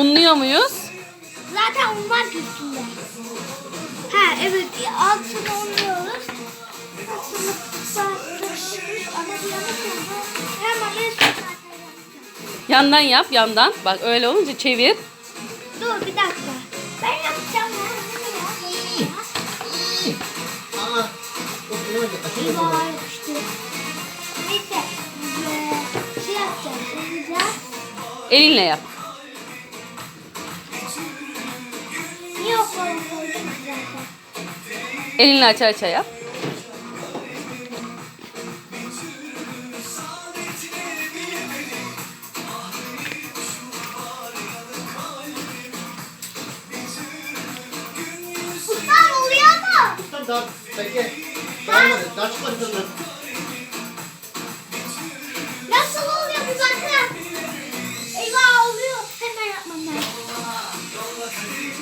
Unluyor muyuz? Zaten un var üstünde. Ha evet altını unluyoruz. Altını hemen en son. Yandan yap yandan. Bak öyle olunca çevir. Dur bir dakika. Ben yapacağım ya. Aa. Eyvah yapıştı. Neyse. Ee, şey. Elinle yap. Elinle aça aça yap. Bunlar oluyor mu? Ustam daha bekle. Daha. Daha çıkmadı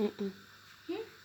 Mm-mm. Hmm?